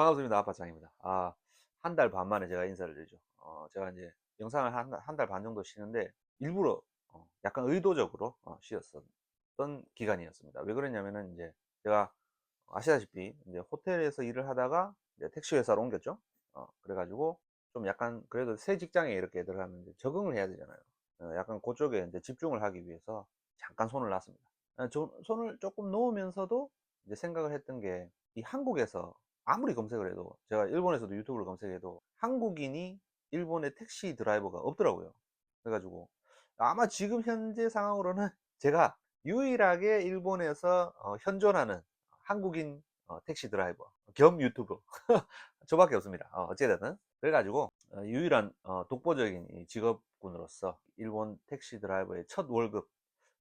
반갑습니다. 아빠짱입니다. 아, 한 달 반 만에 제가 인사를 드리죠. 어, 제가 이제 영상을 한, 한 달 반 정도 쉬는데, 일부러, 어, 약간 의도적으로, 어, 쉬었었던 기간이었습니다. 왜 그랬냐면은, 이제, 제가 아시다시피, 이제 호텔에서 일을 하다가, 이제 택시 회사로 옮겼죠. 어, 그래가지고, 좀 약간, 그래도 새 직장에 이렇게 들어가면 이제 적응을 해야 되잖아요. 어, 약간 그쪽에 이제 집중을 하기 위해서 잠깐 손을 놨습니다. 어, 저- 손을 조금 놓으면서도 이제 생각을 했던 게, 이 한국에서 아무리 검색을 해도 제가 일본에서도 유튜브를 검색해도 한국인이 일본의 택시 드라이버가 없더라고요. 그래가지고 아마 지금 현재 상황으로는 제가 유일하게 일본에서 어, 현존하는 한국인 어, 택시 드라이버 겸 유튜버 저밖에 없습니다. 어, 어찌됐든 그래가지고 어, 유일한 어, 독보적인 이 직업군으로서 일본 택시 드라이버의 첫 월급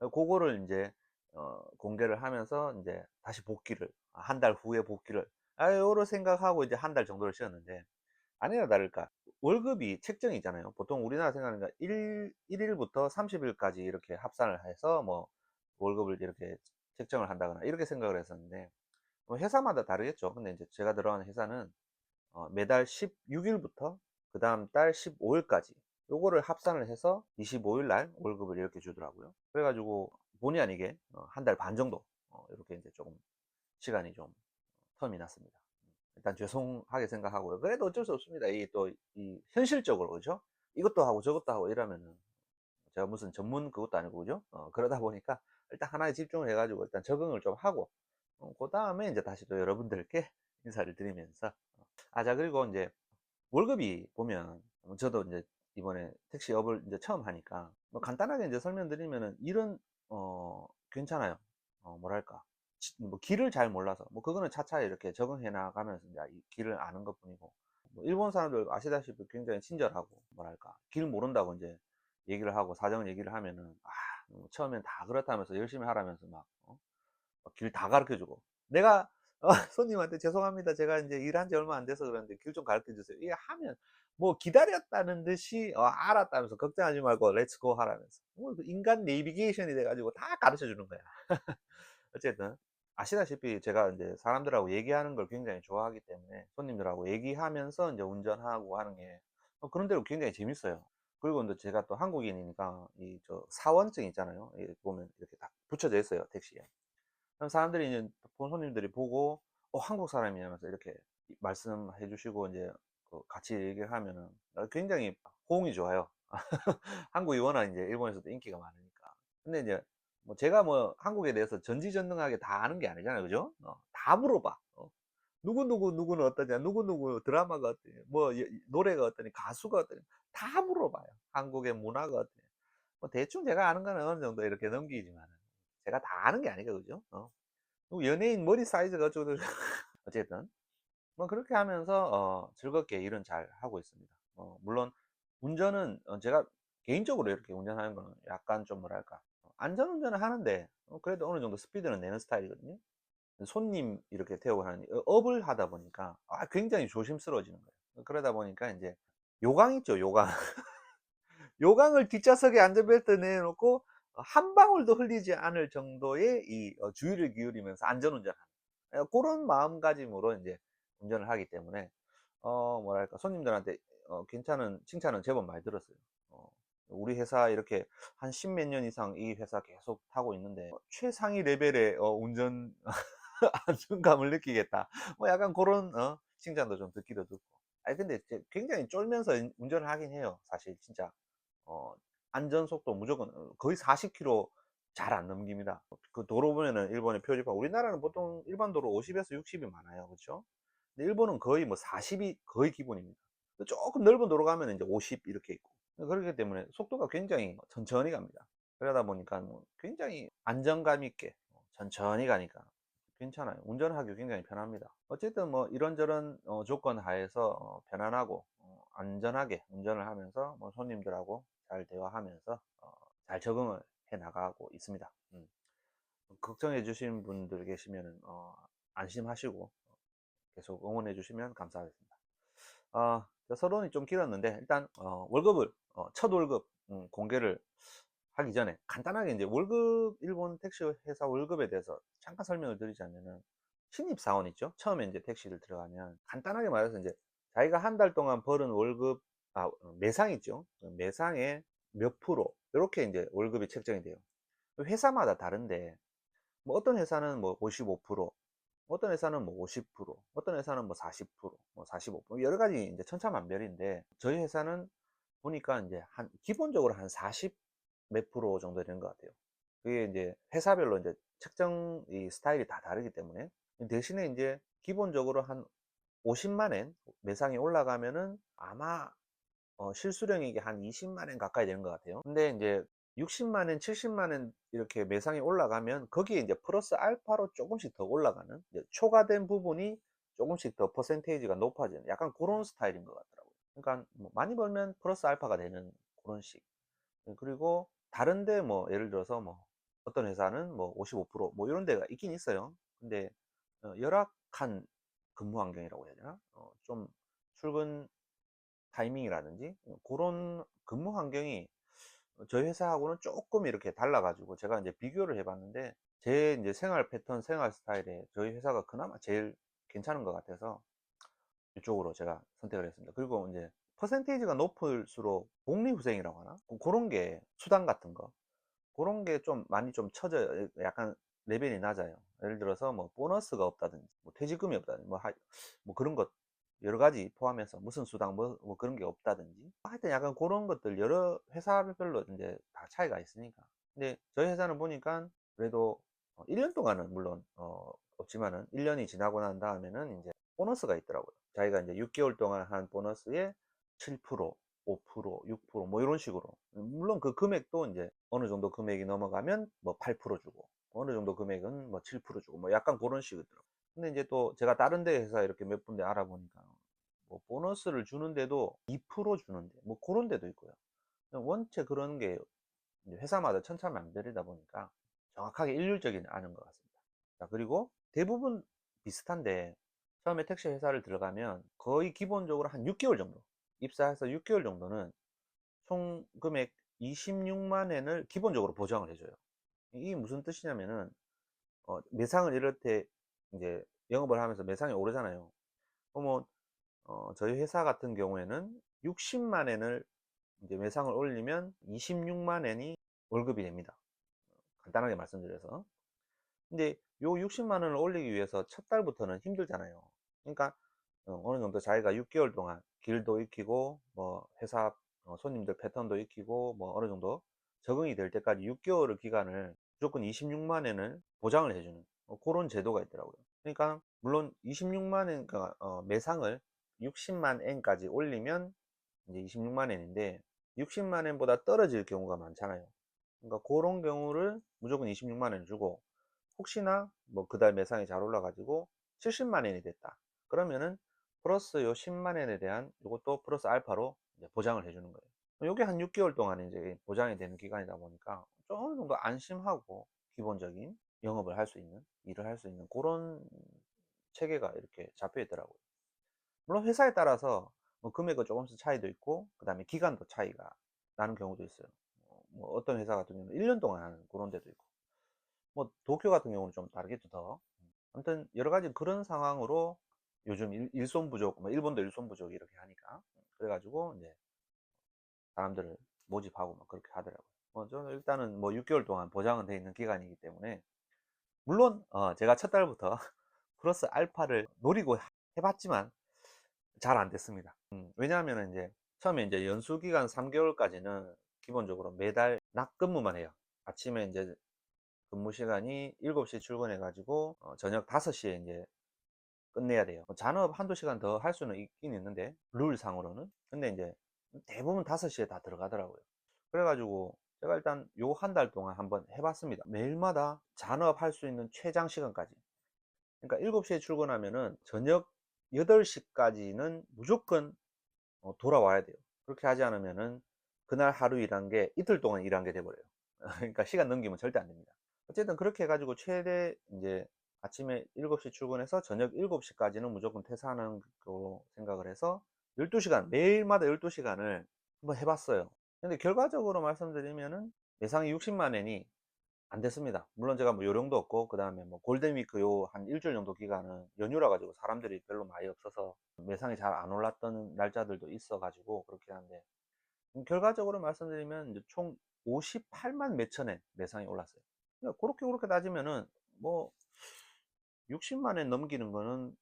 어, 그거를 이제 어, 공개를 하면서 이제 다시 복귀를 한 달 후에 복귀를 아, 요로 생각하고 이제 한 달 정도를 쉬었는데, 아니나 다를까. 월급이 책정이 있잖아요. 보통 우리나라 생각하니까 1, 1일부터 30일까지 이렇게 합산을 해서 뭐 월급을 이렇게 책정을 한다거나 이렇게 생각을 했었는데, 뭐 회사마다 다르겠죠. 근데 이제 제가 들어가는 회사는 어, 매달 16일부터 그 다음 달 15일까지 요거를 합산을 해서 25일 날 월급을 이렇게 주더라고요. 그래가지고 본의 아니게 한 달 반 정도 어, 이렇게 이제 조금 시간이 좀 텀이 났습니다. 일단 죄송하게 생각하고요. 그래도 어쩔 수 없습니다. 이 또 이 현실적으로 그죠? 이것도 하고 저것도 하고 이러면은 제가 무슨 전문 그것도 아니고 그죠? 어, 그러다 보니까 일단 하나에 집중을 해가지고 일단 적응을 좀 하고 어, 그 다음에 이제 다시 또 여러분들께 인사를 드리면서 아 자 그리고 이제 월급이 보면 저도 이제 이번에 택시 업을 이제 처음 하니까 뭐 간단하게 이제 설명드리면은 일은 어 괜찮아요. 어 뭐랄까 지- 뭐 길을 잘 몰라서. 뭐 그거는 차차 이렇게 적응해 나가면서 이제 이 길을 아는 것 뿐이고. 뭐 일본 사람들 아시다시피 굉장히 친절하고 뭐랄까 길 모른다고 이제 얘기를 하고 사정 얘기를 하면은 아뭐 처음엔 다 그렇다면서 열심히 하라면서 막 어? 길다 가르쳐 주고. 내가 어, 손님한테 죄송합니다. 제가 이제 일한 지 얼마 안 돼서 그러는데 길 좀 가르쳐 주세요. 이게 하면 뭐 기다렸다는 듯이 어, 알았다면서 걱정하지 말고 렛츠고 하라면서. 뭐그 인간 내비게이션이 돼가지고 다 가르쳐 주는 거야. 어쨌든 아시다시피 제가 이제 사람들하고 얘기하는 걸 굉장히 좋아하기 때문에 손님들하고 얘기하면서 이제 운전하고 하는 게 어, 그런 대로 굉장히 재밌어요. 그리고 이제 제가 또 한국인이니까 이 저 사원증 있잖아요. 이 보면 이렇게 딱 붙여져 있어요, 택시에. 그럼 사람들이 이제 본 손님들이 보고 어, 한국 사람이냐면서 이렇게 말씀해 주시고 이제 그 같이 얘기를 하면은 어, 굉장히 호응이 좋아요. 한국이 워낙 이제 일본에서도 인기가 많으니까. 근데 이제 뭐 제가 뭐 한국에 대해서 전지전능하게 다 아는 게 아니잖아요. 그죠? 어, 다 물어봐. 어. 누구누구 누구는 어떠냐, 누구누구 드라마가 어떠냐, 뭐 여- 노래가 어떠냐, 가수가 어떠냐, 다 물어봐요. 한국의 문화가 어떠냐. 뭐 대충 제가 아는 거는 어느 정도 이렇게 넘기지만 제가 다 아는 게 아니죠. 그죠? 어. 그리고 연예인 머리 사이즈가 어쩌고. 어쨌든 뭐 그렇게 하면서 어, 즐겁게 일은 잘 하고 있습니다. 어, 물론 운전은 어, 제가 개인적으로 이렇게 운전하는 거는 약간 좀 뭐랄까 어, 안전운전을 하는데 어, 그래도 어느 정도 스피드는 내는 스타일이거든요. 손님 이렇게 태우고 하는 어, 업을 하다 보니까 아, 굉장히 조심스러워지는 거예요. 그러다 보니까 이제 요강 있죠, 요강. 요강을 뒷좌석에 안전벨트 내놓고 어, 한 방울도 흘리지 않을 정도의 이 어, 주의를 기울이면서 안전운전하는 어, 그런 마음가짐으로 이제 운전을 하기 때문에 어 뭐랄까 손님들한테 어, 괜찮은 칭찬은 제법 많이 들었어요. 어, 우리 회사 이렇게 한 십 몇 년 이상 이 회사 계속 타고 있는데 어, 최상위 레벨의 어, 운전 안정감을 느끼겠다. 뭐 약간 그런 어, 칭찬도 좀 듣기도 듣고. 아니 근데 제- 굉장히 쫄면서 인- 운전을 하긴 해요. 사실 진짜 어, 안전 속도 무조건 어, 거의 40km 잘 안 넘깁니다. 그 도로 보면은 일본의 표지판 우리나라는 보통 일반 도로 50에서 60이 많아요. 그렇죠? 근데 일본은 거의 뭐 40이 거의 기본입니다. 조금 넓은 도로 가면 이제 50 이렇게 있고. 그렇기 때문에 속도가 굉장히 천천히 갑니다. 그러다 보니까 뭐 굉장히 안정감 있게 천천히 가니까 괜찮아요. 운전하기 굉장히 편합니다. 어쨌든 뭐 이런저런 어, 조건 하에서 어, 편안하고 어, 안전하게 운전을 하면서 뭐 손님들하고 잘 대화하면서 어, 잘 적응을 해 나가고 있습니다. 음. 걱정해 주신 분들 계시면 어, 안심하시고 계속 응원해 주시면 감사하겠습니다. 어, 서론이 좀 길었는데 일단 어, 월급을 어, 첫 월급 음, 공개를 하기 전에 간단하게 이제 월급 일본 택시 회사 월급에 대해서 잠깐 설명을 드리자면은 신입 사원 있죠? 처음에 이제 택시를 들어가면 간단하게 말해서 이제 자기가 한 달 동안 벌은 월급 아 매상 있죠? 매상의 몇 프로 이렇게 이제 월급이 책정이 돼요. 회사마다 다른데 뭐 어떤 회사는 뭐 55%, 어떤 회사는 뭐 50%, 어떤 회사는 뭐 40%, 뭐 45%, 여러 가지 이제 천차만별인데 저희 회사는 보니까 이제 한 기본적으로 한 40 몇 프로 정도 되는 것 같아요. 그게 이제 회사별로 이제 책정 이 스타일이 다 다르기 때문에 대신에 이제 기본적으로 한 50만 엔 매상이 올라가면은 아마 어, 실수령이익이 한 20만 엔 가까이 되는 것 같아요. 근데 이제 60만 엔, 70만 엔 이렇게 매상이 올라가면 거기에 이제 플러스 알파로 조금씩 더 올라가는 이제 초과된 부분이 조금씩 더 퍼센테이지가 높아지는 약간 그런 스타일인 것 같더라고요. 그러니까 뭐 많이 벌면 플러스 알파가 되는 그런 식. 예, 그리고 다른데 뭐 예를 들어서 뭐 어떤 회사는 뭐 55%뭐 이런 데가 있긴 있어요. 근데 어, 열악한 근무 환경이라고 해야 되나? 어, 좀 출근 타이밍이라든지 그런 근무 환경이 저희 회사하고는 조금 이렇게 달라가지고 제가 이제 비교를 해봤는데 제 이제 생활 패턴, 생활 스타일에 저희 회사가 그나마 제일 괜찮은 것 같아서 이쪽으로 제가 선택을 했습니다. 그리고 이제 퍼센테이지가 높을수록 복리후생이라고 하나? 그- 그런 게 수당 같은 거 그런 게 좀 많이 좀 처져요. 약간 레벨이 낮아요. 예를 들어서 뭐 보너스가 없다든지, 뭐 퇴직금이 없다든지, 뭐, 하, 뭐 그런 것 여러 가지 포함해서 무슨 수당 뭐, 뭐 그런 게 없다든지 하여튼 약간 그런 것들 여러 회사별로 이제 다 차이가 있으니까 근데 저희 회사는 보니까 그래도 1년 동안은 물론 어, 없지만은 1년이 지나고 난 다음에는 이제 보너스가 있더라고요. 자기가 이제 6개월 동안 한 보너스에 7%, 5%, 6%뭐 이런 식으로 물론 그 금액도 이제 어느 정도 금액이 넘어가면 뭐 8% 주고 어느 정도 금액은 뭐 7% 주고 뭐 약간 그런 식이더라고요. 근데 이제 또 제가 다른 데 회사 이렇게 몇 군데 알아보니까 뭐 보너스를 주는데도 2% 주는데 뭐 그런 데도 있고요. 원체 그런 게 회사마다 천차만별이다 보니까 정확하게 일률적이지 않은 것 같습니다. 자, 그리고 대부분 비슷한데 처음에 택시 회사를 들어가면 거의 기본적으로 한 6개월 정도 입사해서 6개월 정도는 총 금액 26만 엔을 기본적으로 보장을 해줘요. 이게 무슨 뜻이냐면은 어, 매상을 이럴 때 이제 영업을 하면서 매상이 오르잖아요. 그러면 어, 저희 회사 같은 경우에는 60만 엔을 이제 매상을 올리면 26만 엔이 월급이 됩니다. 간단하게 말씀드려서. 근데 요 60만 원을 올리기 위해서 첫 달부터는 힘들잖아요. 그러니까 어, 어느 정도 자기가 6개월 동안 길도 익히고 뭐 회사 어, 손님들 패턴도 익히고 뭐 어느 정도 적응이 될 때까지 6개월의 기간을 무조건 26만 엔을 보장을 해주는 어, 그런 제도가 있더라고요. 그러니까 물론 26만 엔 그러니까, 어, 매상을 60만 엔까지 올리면 이제 26만 엔인데 60만 엔보다 떨어질 경우가 많잖아요. 그러니까 그런 경우를 무조건 26만 엔 주고 혹시나 뭐 그달 매상이 잘 올라가지고 70만 엔이 됐다. 그러면은 플러스 요 10만 엔에 대한 이것도 플러스 알파로 보장을 해주는 거예요. 이게 한 6개월 동안 이제 보장이 되는 기간이다 보니까 좀 어느 정도 안심하고 기본적인 영업을 할 수 있는 일을 할 수 있는 그런 체계가 이렇게 잡혀 있더라고요. 물론 회사에 따라서 뭐 금액은 조금씩 차이도 있고 그 다음에 기간도 차이가 나는 경우도 있어요. 뭐 어떤 회사 같은 경우는 1년 동안 하는 그런 데도 있고 뭐 도쿄 같은 경우는 좀 다르겠죠 더. 아무튼 여러 가지 그런 상황으로 요즘 일, 손 부족, 뭐 일본도 일손 부족 이렇게 하니까 그래가지고 이제 사람들을 모집하고 막 그렇게 하더라고요. 뭐 저는 일단은 뭐 6개월 동안 보장은 돼 있는 기간이기 때문에 물론 어 제가 첫 달부터 플러스 알파를 노리고 해봤지만 잘 안 됐습니다. 음, 왜냐하면 이제 처음에 이제 연수 기간 3개월까지는 기본적으로 매달 낮 근무만 해요. 아침에 이제 근무 시간이 7시 출근해 가지고 어, 저녁 5시에 이제 끝내야 돼요. 뭐 잔업 한두 시간 더 할 수는 있긴 있는데 룰상으로는 근데 이제 대부분 5시에 다 들어가더라고요. 그래가지고 제가 일단 요 한 달 동안 한번 해봤습니다. 매일마다 잔업할 수 있는 최장 시간까지. 그러니까 7시에 출근하면은 저녁 8시까지는 무조건 어, 돌아와야 돼요. 그렇게 하지 않으면은 그날 하루 일한 게 이틀 동안 일한 게 돼버려요. 그러니까 시간 넘기면 절대 안 됩니다. 어쨌든 그렇게 해가지고 최대 이제 아침에 7시 출근해서 저녁 7시까지는 무조건 퇴사하는 걸로 생각을 해서 12시간, 매일마다 12시간을 한번 해봤어요. 근데 결과적으로 말씀드리면은 예상이 60만 엔이 안 됐습니다. 물론 제가 뭐 요령도 없고 그 다음에 뭐 골든위크 요 한 일주일 정도 기간은 연휴라 가지고 사람들이 별로 많이 없어서 매상이 잘 안 올랐던 날짜들도 있어 가지고 그렇긴 한데 음, 결과적으로 말씀드리면 총 58만 몇천엔 매상이 올랐어요. 그러니까 그렇게 그렇게 따지면은 뭐 60만 엔 넘기는 거는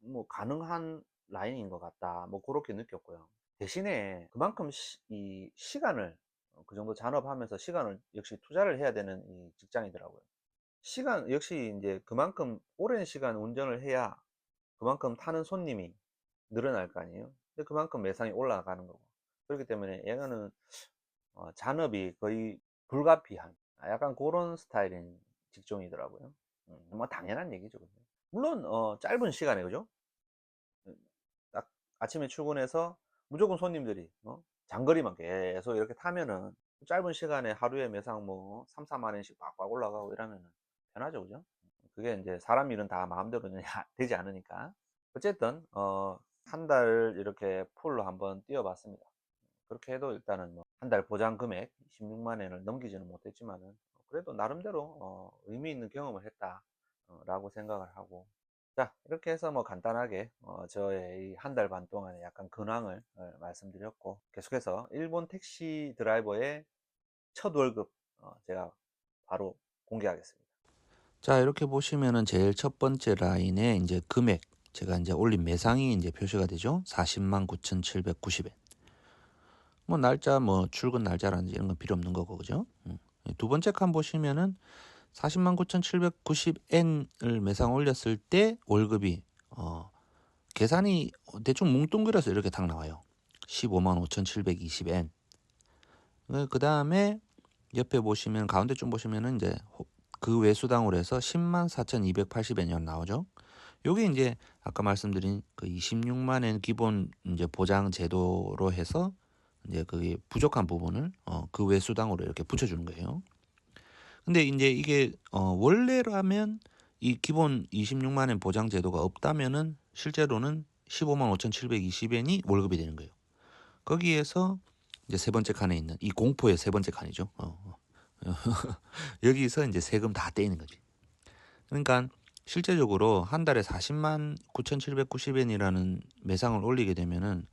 뭐 가능한 라인인 것 같다. 뭐 그렇게 느꼈고요. 대신에 그만큼 시, 이 시간을 어, 그 정도 잔업하면서 시간을 역시 투자를 해야 되는 이 직장이더라고요. 시간 역시 이제 그만큼 오랜 시간 운전을 해야 그만큼 타는 손님이 늘어날 거 아니에요. 근데 그만큼 매상이 올라가는 거고. 그렇기 때문에 얘는 어, 잔업이 거의 불가피한 아, 약간 그런 스타일인 직종이더라고요. 음, 뭐 당연한 얘기죠. 물론 어, 짧은 시간에 그죠? 음, 딱 아침에 출근해서 무조건 손님들이 어? 장거리만 계속 이렇게 타면은 짧은 시간에 하루에 매상 뭐 3, 4만 원씩 빡빡 올라가고 이러면은 편하죠, 그죠? 그게 이제 사람 일은 다 마음대로는 되지 않으니까. 어쨌든 어, 한 달 이렇게 풀로 한번 뛰어봤습니다. 그렇게 해도 일단은 뭐 한 달 보장 금액 16만 원을 넘기지는 못했지만은 그래도 나름대로 어, 의미 있는 경험을 했다라고 생각을 하고 자 이렇게 해서 뭐 간단하게 어, 저의 한 달 반 동안의 약간 근황을 어, 말씀드렸고 계속해서 일본 택시 드라이버의 첫 월급 어, 제가 바로 공개하겠습니다. 자, 이렇게 보시면은 제일 첫 번째 라인에 이제 금액, 제가 이제 올린 매상이 이제 표시가 되죠. 40만 9,790엔. 뭐 날짜, 뭐 출근 날짜라든지 이런 건 필요 없는 거고, 그죠? 음. 두 번째 칸 보시면은 40만 9,790엔을 매상 올렸을 때 월급이 어 계산이 대충 뭉뚱그려서 이렇게 딱 나와요. 15만 5,720엔. 그 다음에 옆에 보시면 가운데 좀 보시면은 이제 그 외수당으로 해서 10만 4,280엔이 나오죠. 요게 이제 아까 말씀드린 그 26만엔 기본 이제 보장 제도로 해서 이제 그게 부족한 부분을 어, 그 외수당으로 이렇게 붙여주는 거예요. 근데 이제 이게 어, 원래라면 이 기본 26만엔 보장 제도가 없다면은 실제로는 15만 5,720엔이 월급이 되는 거예요. 거기에서 이제 세 번째 칸에 있는 이 공포의 세 번째 칸이죠. 어, 여기서 이제 세금 다 떼이는 거지. 그러니까 실제적으로 한 달에 40만 9,790엔이라는 매상을 올리게 되면은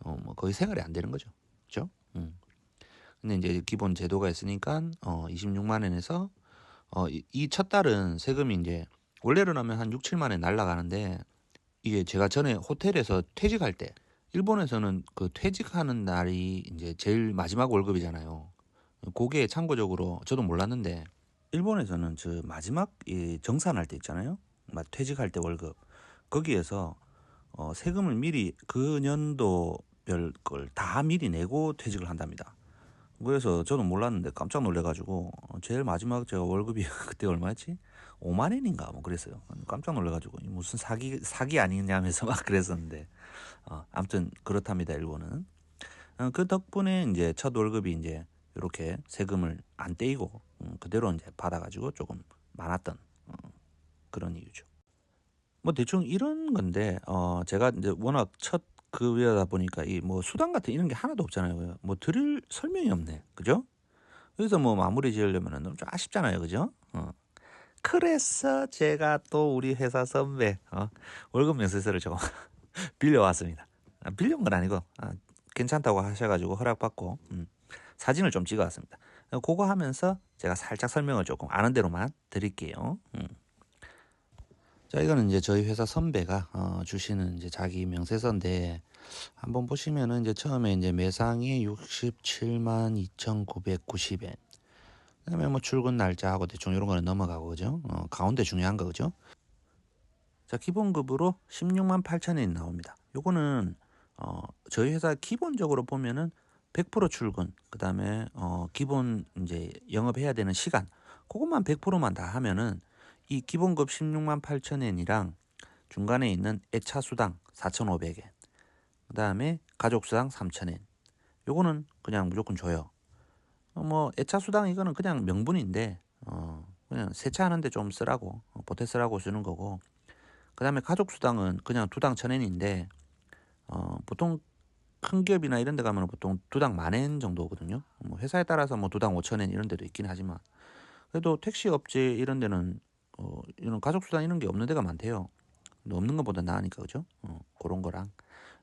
어, 뭐 거의 생활이 안 되는 거죠. 그렇죠? 음. 근데 이제 기본 제도가 있으니까 어 26만 원에서 어이 첫 달은 세금이 이제 원래로라면 한 6, 7만 원 날라가는데 이게 제가 전에 호텔에서 퇴직할 때 일본에서는 그 퇴직하는 날이 이제 제일 마지막 월급이잖아요. 그게 참고적으로 저도 몰랐는데 일본에서는 저 마지막 이 정산할 때 있잖아요. 막 퇴직할 때 월급 거기에서 어 세금을 미리 그 년도 별 걸 다 미리 내고 퇴직을 한답니다. 그래서 저는 몰랐는데 깜짝 놀래가지고 제일 마지막 제가 월급이 그때 얼마였지? 5만 엔인가 뭐 그랬어요. 깜짝 놀래가지고 무슨 사기 사기 아니냐면서 막 그랬었는데 어, 아무튼 그렇답니다 일본은. 어, 그 덕분에 이제 첫 월급이 이제 이렇게 세금을 안 떼이고 음, 그대로 이제 받아가지고 조금 많았던 어, 그런 이유죠. 뭐 대충 이런 건데 어 제가 이제 워낙 첫 그위하다 보니까 이 뭐 수단 같은 이런 게 하나도 없잖아요. 뭐 드릴 설명이 없네, 그죠? 여기서 뭐 마무리 지으려면은 좀 아쉽잖아요, 그죠? 어. 그래서 제가 또 우리 회사 선배 어, 월급 명세서를 조금 빌려왔습니다. 아, 빌려온 건 아니고 아, 괜찮다고 하셔가지고 허락받고 음, 사진을 좀 찍어왔습니다. 그거 하면서 제가 살짝 설명을 조금 아는 대로만 드릴게요. 음. 자, 이거는 이제 저희 회사 선배가 어, 주시는 이제 자기 명세서인데 한번 보시면은 이제 처음에 이제 매상이 67만 2,990엔. 그다음에 뭐 출근 날짜하고 대충 이런 거는 넘어가고 그죠? 어, 가운데 중요한 거 그죠? 자, 기본급으로 16만 8천엔 나옵니다. 요거는 어, 저희 회사 기본적으로 보면은 100% 출근, 그 다음에 어, 기본 이제 영업해야 되는 시간, 그것만 100%만 다 하면은 이 기본급 16만 8천엔이랑 중간에 있는 애차 수당 4,500엔, 그 다음에 가족 수당 3,000엔. 요거는 그냥 무조건 줘요. 어, 뭐 애차 수당 이거는 그냥 명분인데 어, 그냥 세차하는데 좀 쓰라고 어, 보태 쓰라고 주는 거고. 그 다음에 가족 수당은 그냥 두당 천엔인데 어, 보통 큰 기업이나 이런 데 가면 보통 두당 만엔 정도거든요. 뭐 회사에 따라서 뭐 두당 오천엔 이런 데도 있긴 하지만 그래도 택시 업체 이런 데는 어, 이런 가족 수단 이런 게 없는 데가 많대요. 없는 것보다 나으니까 그죠? 어, 그런 거랑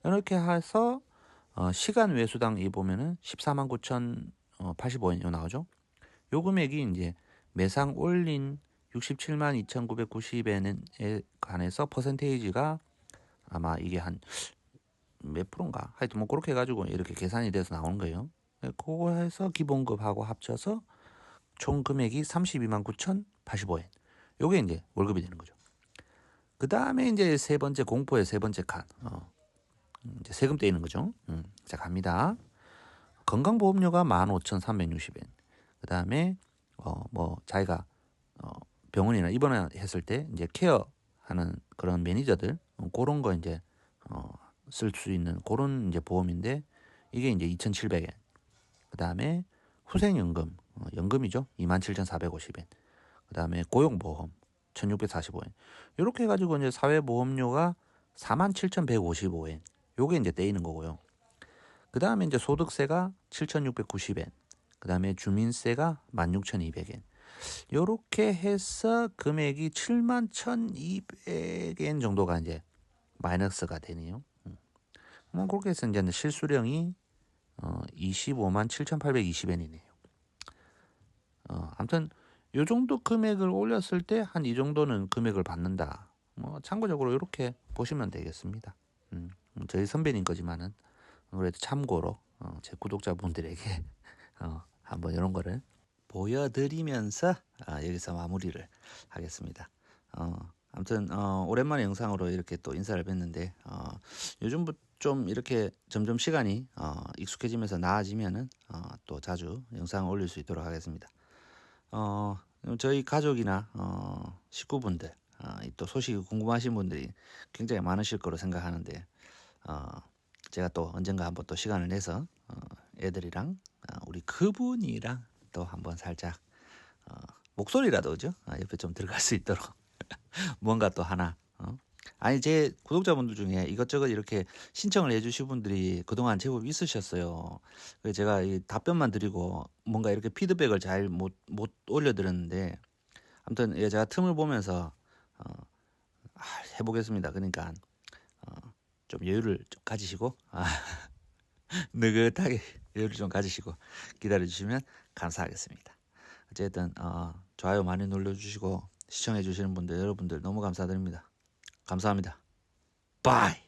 이렇게 해서 어, 시간 외수당 이 보면은 14만 9천 어, 85원 요 나오죠. 요 금액이 이제 매상 올린 67만 2,990엔에 관해서 퍼센테이지가 아마 이게 한 몇 프로인가? 하여튼 뭐 그렇게 해가지고 이렇게 계산이 돼서 나오는 거예요. 그거 해서 기본급하고 합쳐서 총 금액이 32만 9,085엔. 요게 이제 월급이 되는 거죠. 그 다음에 이제 세 번째 공포의 세 번째 칸. 어, 음, 이제 세금 떼이는 거죠. 음, 자 갑니다. 건강보험료가 15,360엔. 그 다음에 어, 뭐 자기가 어, 병원이나 입원했을 때 이제 케어하는 그런 매니저들 어, 그런 거 이제 어, 쓸 수 있는 그런 이제 보험인데 이게 이제 2,700엔. 그 다음에 후생연금, 어, 연금이죠. 27,450엔. 그 다음에 고용보험 1,645엔. 이렇게 해 가지고 이제 사회보험료가 47,155엔. 요게 이제 떼이는 거고요. 그 다음에 이제 소득세가 7,690엔. 그 다음에 주민세가 16,200엔. 요렇게 해서 금액이 71,200엔 정도가 이제 마이너스가 되네요. 음. 뭐 그렇게 해서 이제 실수령이 어 25만 7,820엔이네요. 어 아무튼 요 정도 금액을 올렸을 때 한 이 정도는 금액을 받는다. 뭐 참고적으로 이렇게 보시면 되겠습니다. 음, 저희 선배님 거지만은 그래도 참고로 어, 제 구독자분들에게 어, 한번 이런 거를 보여드리면서 아, 여기서 마무리를 하겠습니다. 어, 아무튼 어, 오랜만에 영상으로 이렇게 또 인사를 뵀는데 어, 요즘 좀 이렇게 점점 시간이 어, 익숙해지면서 나아지면은 어, 또 자주 영상을 올릴 수 있도록 하겠습니다. 어, 저희 가족이나 어, 식구분들 어, 이또 소식이 궁금하신 분들이 굉장히 많으실 거로 생각하는데 어, 제가 또 언젠가 한번 또 시간을 내서 어, 애들이랑 어, 우리 그분이랑 또 한번 살짝 어, 목소리라도 그죠? 아, 옆에 좀 들어갈 수 있도록 뭔가 또 하나 어? 아니 제 구독자분들 중에 이것저것 이렇게 신청을 해주신 분들이 그동안 제법 있으셨어요. 제가 이 답변만 드리고 뭔가 이렇게 피드백을 잘 못 못 올려드렸는데 아무튼 예, 제가 틈을 보면서 어, 아, 해보겠습니다. 그러니까 어, 좀 여유를 좀 가지시고 아, 느긋하게 여유를 좀 가지시고 기다려 주시면 감사하겠습니다. 어쨌든 어, 좋아요 많이 눌러주시고 시청해 주시는 분들 여러분들 너무 감사드립니다. 감사합니다. 바이.